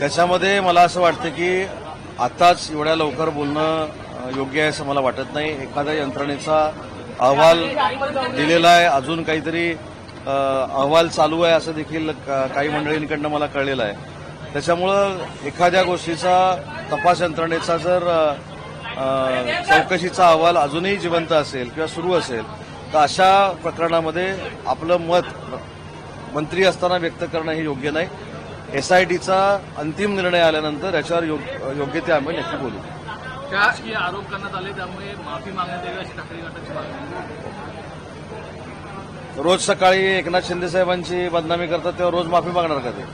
त्याच्यामध्ये मला असं वाटतं की आताच एवढ्या लवकर बोलणं योग्य आहे असं मला वाटत नाही. एखाद्या यंत्रणेचा अहवाल दिलेला आहे अजून काहीतरी अहवाल चालू आहे असं देखील का- काही मंडळींकडनं मला कळलेलं आहे. त्याच्यामुळं एखाद्या गोष्टीचा तपास यंत्रणेचा जर चौकशीचा अहवाल अजूनही जिवंत असेल किंवा सुरू असेल तर अशा प्रकरणामध्ये आपलं मत मंत्री असताना व्यक्त करणं हे योग्य नाही. एसआयटीचा अंतिम निर्णय आल्यानंतर याच्यावर योग्य ते आम्ही नक्की बोलू. आरोप करण्यात आले त्यामुळे माफी मागण्यात यावी अशी ठाकरे गटाची मागणी रोज सकाळी एकनाथ शिंदे साहेबांची बदनामी करतात तेव्हा रोज माफी मागणार का ते?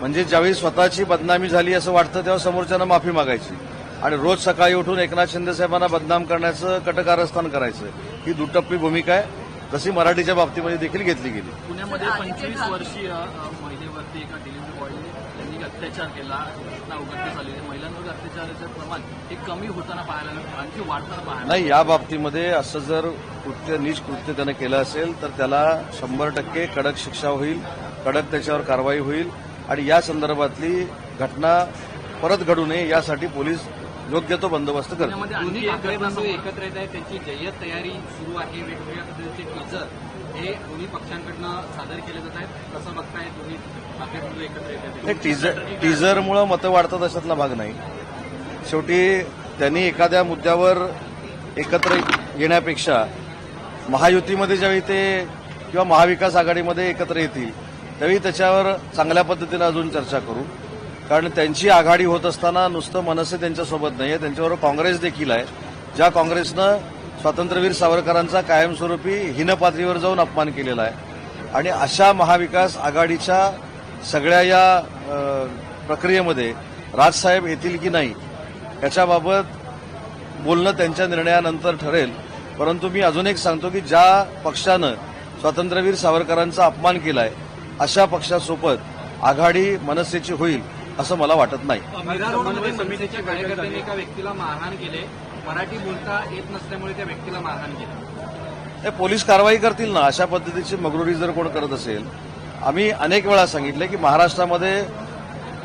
म्हणजे ज्यावेळी स्वतःची बदनामी झाली असं वाटतं तेव्हा समोरच्यानं माफी मागायची. आणि रोज सकाळी उठून एकनाथ शिंदे साहेबांना बदनाम करण्याचं कटकारस्थान करायचं. ही दुटप्पी भूमिका आहे. तशी मराठीच्या बाबतीमध्ये देखील घेतली गेली. पुण्यामध्ये पंचवीस वर्षीय महिलेवरती एका डिलिव्हरी बॉयने त्यांनी अत्याचार केला. घटना उघडकीस आली. महिलांवर अत्याचाराचं प्रमाण हे कमी होताना पाहायला आणखी वाढताना पाहायला नाही या बाबतीमध्ये असं जर कृत्य नीच कृत्य त्यानं केलं असेल तर त्याला शंभर टक्के कडक शिक्षा होईल कडक त्याच्यावर कारवाई होईल. आणि या संदर्भातली घटना परत घडू नये यासाठी पोलीस योग्य तो बंदोबस्त आणखी दोन्ही बंधू समोर- एकत्र येत आहेत. त्यांची जय्यत तयारी सुरू आहे. वेगवेगळ्या पद्धतीचे टीजर हे दोन्ही पक्षांकडनं सादर केले जात आहेत. कसं बघताय दोन्ही ठाकरे एकत्र येत आहेत? हे टीजर टीजरमुळं मतं वाढतात अशातला भाग नाही. शेवटी त्यांनी एखाद्या मुद्द्यावर एकत्र येण्यापेक्षा महायुतीमध्ये ज्यावेळी ते किंवा महाविकास आघाडीमध्ये एकत्र येतील त्यावेळी त्याच्यावर चांगल्या पद्धतीनं अजून चर्चा करू. कारण त्यांची आघाडी होत असताना नुसतं मनसे त्यांच्यासोबत नाही आहे त्यांच्याबरोबर काँग्रेस देखील आहे. ज्या काँग्रेसनं स्वातंत्र्यवीर सावरकरांचा कायमस्वरूपी हिनपातळीवर जाऊन अपमान केलेला आहे. आणि अशा महाविकास आघाडीच्या सगळ्या या प्रक्रियेमध्ये राजसाहेब येतील की नाही याच्याबाबत बोलणं त्यांच्या निर्णयानंतर ठरेल. परंतु मी अजून एक सांगतो की ज्या पक्षानं स्वातंत्र्यवीर सावरकरांचा अपमान केलाय अशा पक्षासोबत आघाडी मनसेची होईल. असं मला वाटत नाही. मनसेच्या कार्यकर्त्यांनी एका व्यक्तीला मारहाण केले. मराठी बोलता येत नसल्यामुळे त्या व्यक्तीला मारहाण केली. पोलीस कारवाई करतील ना अशा पद्धतीची मगरुरी जर कोण करत असेल आम्ही अनेक वेळा सांगितलं की महाराष्ट्रामध्ये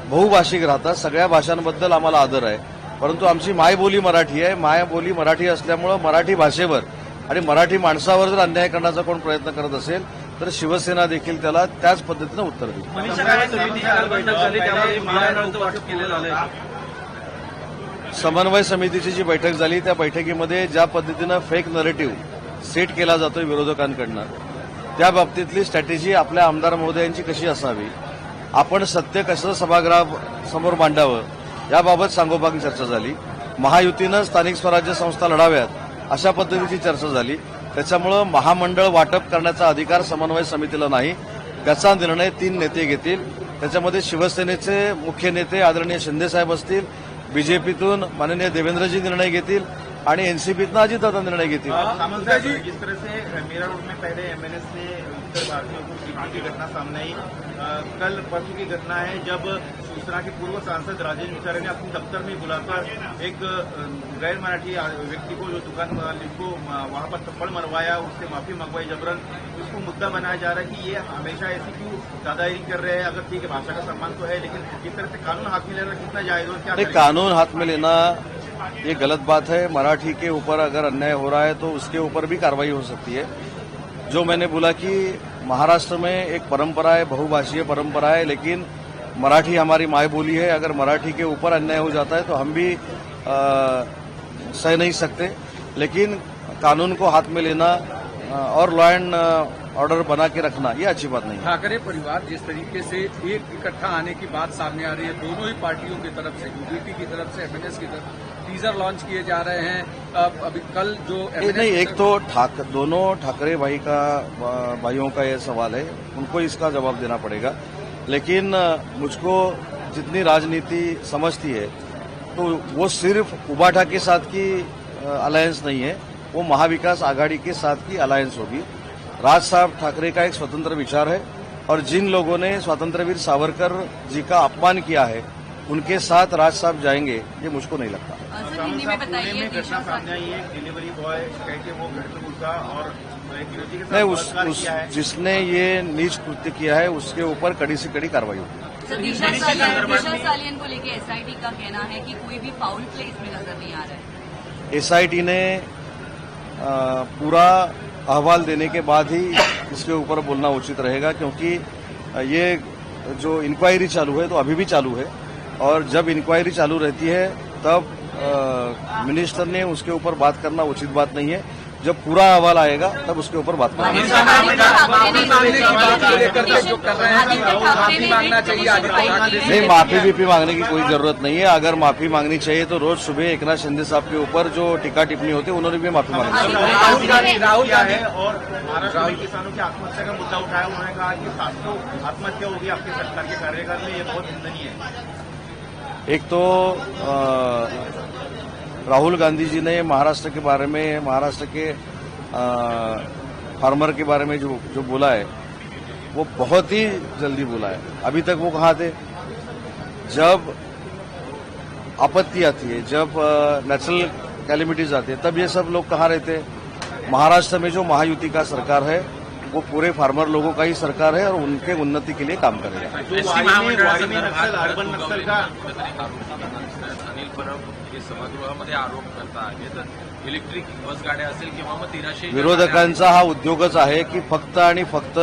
बहुभाषिक राहतात सगळ्या भाषांबद्दल आम्हाला आदर आहे. परंतु आमची मायबोली मराठी आहे. मायबोली मराठी असल्यामुळं मराठी भाषेवर आणि मराठी माणसावर जर अन्याय करण्याचा कोण प्रयत्न करत असेल तर शिवसेना देखील त्याला त्याच पद्धतीनं उत्तर देईल. समन्वय समितीची जी बैठक झाली त्या बैठकीमध्ये ज्या पद्धतीनं फेक नरेटिव्ह सेट केला जातोय विरोधकांकडनं त्या बाबतीतली स्ट्रॅटेजी आपल्या आमदार महोदयांची कशी असावी? आपण सत्य कसं सभागृह समोर मांडावं? याबाबत सांगोपांग चर्चा झाली. महायुतीनं स्थानिक स्वराज्य संस्था लढाव्यात अशा पद्धतीची चर्चा झाली. त्याच्यामुळं महामंडळ वाटप करण्याचा अधिकार समन्वय समितीला नाही. त्याचा निर्णय तीन नेते घेतील. त्याच्यामध्ये शिवसेनेचे मुख्य नेते आदरणीय शिंदेसाहेब असतील. बीजेपीतून माननीय देवेंद्रजी निर्णय घेतील. आणि एनसीपीतनं अजितदादा निर्णय घेतील. जिस तरह से मेरा रोड में पहले एमएनएस से उत्तर भारतीयों को पीटने की घटना सामने आई कल परसों की घटना है जब शिवसेना के पूर्व सांसद राजेश मिसारे ने अपने दफ्तर में बुलाकर एक गैर मराठी व्यक्ति को जो दुकान मालिक को वहां पर थप्पड़ मरवाया उससे माफी मंगवाई जबरन उसको मुद्दा बनाया जा रहा है कि ये हमेशा ऐसी क्यों दादागिरी कर रहे हैं? अगर ठीक है भाषा का सम्मान तो है लेकिन जिस तरह से कानून हाथ में लेना कितना जायज और क्या? कानून हाथ में लेना ये गलत बात है। मराठी के ऊपर अगर अन्याय हो रहा है तो उसके ऊपर भी कार्रवाई हो सकती है। जो मैंने बोला कि महाराष्ट्र में एक परंपरा है, बहुभाषीय परंपरा है, लेकिन मराठी हमारी माय बोली है। अगर मराठी के ऊपर अन्याय हो जाता है तो हम भी सह नहीं सकते। लेकिन कानून को हाथ में लेना और लॉ एंड ऑर्डर बना के रखना ये अच्छी बात नहीं ठाकरे परिवार जिस तरीके से एक इकट्ठा आने की बात सामने आ रही है दोनों ही पार्टियों की तरफ़ से यूडीपी की तरफ़ से एमएनएस की तरफ़ टीजर लॉन्च किए जा रहे हैं। अब अभी कल जो नहीं एक तो ठाक दोनों ठाकरे भाई का भाइयों का ये सवाल है उनको इसका जवाब देना पड़ेगा। लेकिन मुझको जितनी राजनीति समझती है तो वो सिर्फ़ उबाठा के साथ की अलायंस नहीं है वो महाविकास आघाड़ी के साथ की अलायंस होगी। राज साहब ठाकरे का एक स्वतंत्र विचार है और जिन लोगों ने स्वतंत्रवीर सावरकर जी का अपमान किया है उनके साथ राज साहब जाएँगे ये मुझको नहीं लगता। है डिलीवरी बॉय कह के वो घर में घुसा और एक युवती के साथ नहीं उस, उस जिसने ये नीच कृत्य किया है उसके ऊपर कड़ी से कड़ी कार्रवाई होगी। दिशा सालियन को लेके एसआईटी का कहना है कि कोई भी फाउल प्ले इसमें नज़र नहीं आ रहा है। एसआईटी ने पूरा अहवाल देने के बाद ही इसके ऊपर बोलना उचित रहेगा, क्योंकि ये जो इंक्वायरी चालू है तो अभी भी चालू है, और जब इंक्वायरी चालू रहती है, तब मिनिस्टर ने उसके ऊपर बात करना उचित बात नहीं है। जब पूरा अहवाल आएगा तब उसके ऊपर बात करेंगे। हैं। नहीं माफ़ी बीफी मांगने की कोई ज़रूरत नहीं है। अगर माफ़ी मांगनी चाहिए तो रोज सुबह एक नाथ शिंदे साहब के ऊपर जो टीका टिप्पणी होती है उन्होंने भी माफ़ी मांगी राहुल गांधी राहुल है और महाराष्ट्र में किसानों की आत्महत्या का मुद्दा उठाया। उन्होंने कहा कि सात आत्महत्या होगी आपके सरकार के कार्यकाल में ये बहुत निंदनीय है। एक तो राहुल गांधी जी ने महाराष्ट्र के बारे में महाराष्ट्र के फार्मर के बारे में जो जो बोला है वो बहुत ही जल्दी बोला है। अभी तक वो कहाँ थे? जब आपत्ति आती है जब नेचुरल कैलिमिटीज आती है तब ये सब लोग कहाँ रहते हैं? महाराष्ट्र में जो महायुति का सरकार है वो पूरे फार्मर लोगों का ही सरकार है और उनके उन्नति के लिए काम करेगा का सभागृहामध्ये आरोप करता आहे तर इलेक्ट्रिक बस गाड्या असेल किंवा मग तेराशे विरोधकांचा हा उद्योगच आहे की फक्त आणि फक्त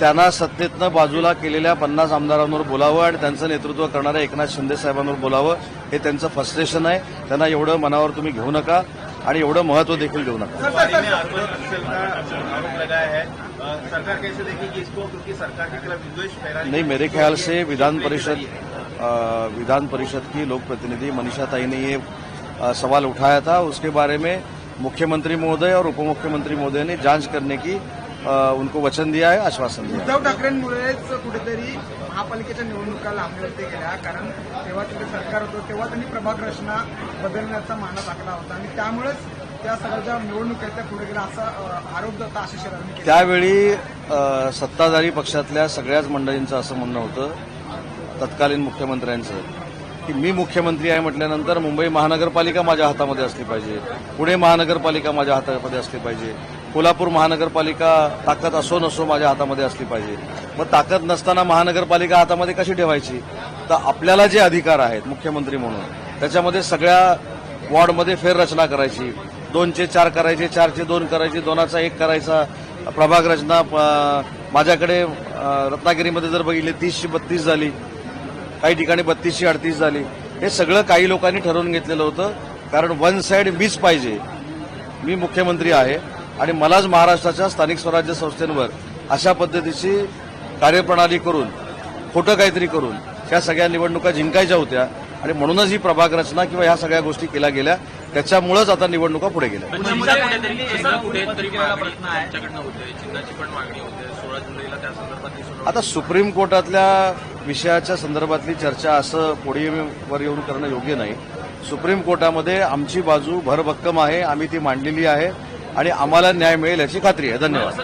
त्यांना सत्तेतनं बाजूला केलेल्या पन्नास आमदारांवर बोलावं आणि त्यांचं नेतृत्व करणाऱ्या एकनाथ शिंदे साहेबांवर बोलावं हे त्यांचं फ्रस्ट्रेशन आहे. त्यांना एवढं मनावर तुम्ही घेऊ नका आणि एवढं महत्त्व देखील देऊ नका. है. सरकार कैसे देखेगी इसको? क्योंकि सरकार के खिलाफ विद्वेष फैलाने नहीं मेरे ख्याल से विधान परिषद विधान परिषद की लोक प्रतिनिधि मनीषा ताई ने ये सवाल उठाया था। उसके बारे में मुख्यमंत्री महोदय और उप मुख्यमंत्री महोदय ने जांच करने की उनको वचन दिया है आश्वासन दिया उद्धव ठाकरेंमुळेच कुठेतरी महापालिकेच्या निवडणुका लांबणीवरती गेल्या कारण तेव्हा तिथे सरकार होतं तेव्हा त्यांनी प्रभाग रचना बदलण्याचा मानस आखला होता. आणि त्यामुळेच त्या सगळ्या ज्या निवडणुका आहेत त्या पुढे गेल्या असा आरोप आशिष त्यावेळी सत्ताधारी पक्षातल्या सगळ्याच मंडळींचं असं म्हणणं होतं तत्कालीन मुख्यमंत्र्यांचं. की मी मुख्यमंत्री आहे म्हटल्यानंतर मुंबई महानगरपालिका माझ्या हातामध्ये असली पाहिजे. पुणे महानगरपालिका माझ्या हातामध्ये असली पाहिजे. कोल्हापूर महानगरपालिका ताकद असो नसो माझ्या हातामध्ये असली पाहिजे. मग ताकद नसताना महानगरपालिका हातामध्ये कशी ठेवायची? तर आपल्याला जे अधिकार आहेत मुख्यमंत्री म्हणून त्याच्यामध्ये सगळ्या वॉर्डमध्ये फेररचना करायची. दोनचे चार करायचे चारचे दोन करायचे दोनाचा एक करायचा. प्रभाग रचना प- माझ्याकडे रत्नागिरीमध्ये जर बघितले तीसशे बत्तीस झाली. काही ठिकाणी बत्तीसशे अडतीस झाली. हे सगळं काही लोकांनी ठरवून घेतलेलं होतं. कारण वन साईड मीच पाहिजे. मी मुख्यमंत्री आहे. आणि मलाच महाराष्ट्राच्या स्थानिक स्वराज्य संस्थेंवर अशा पद्धतीची कार्यप्रणाली करून खोटं काहीतरी करून ह्या सगळ्या निवडणुका जिंकायच्या होत्या. आणि म्हणूनच ही प्रभाग रचना किंवा ह्या सगळ्या गोष्टी केल्या गेल्या. त्याच्यामुळेच आता निवडणुका पुढे गेल्या. संदर्भातली सुनावणी आता सुप्रीम कोर्टातल्या विषयाच्या संदर्भातली चर्चा असं पोडियमवर येऊन करणं योग्य नाही. सुप्रीम कोर्टामध्ये आमची बाजू भरभक्कम आहे आम्ही ती मांडलेली आहे आणि आम्हाला न्याय मिळेल याची खात्री आहे. धन्यवाद.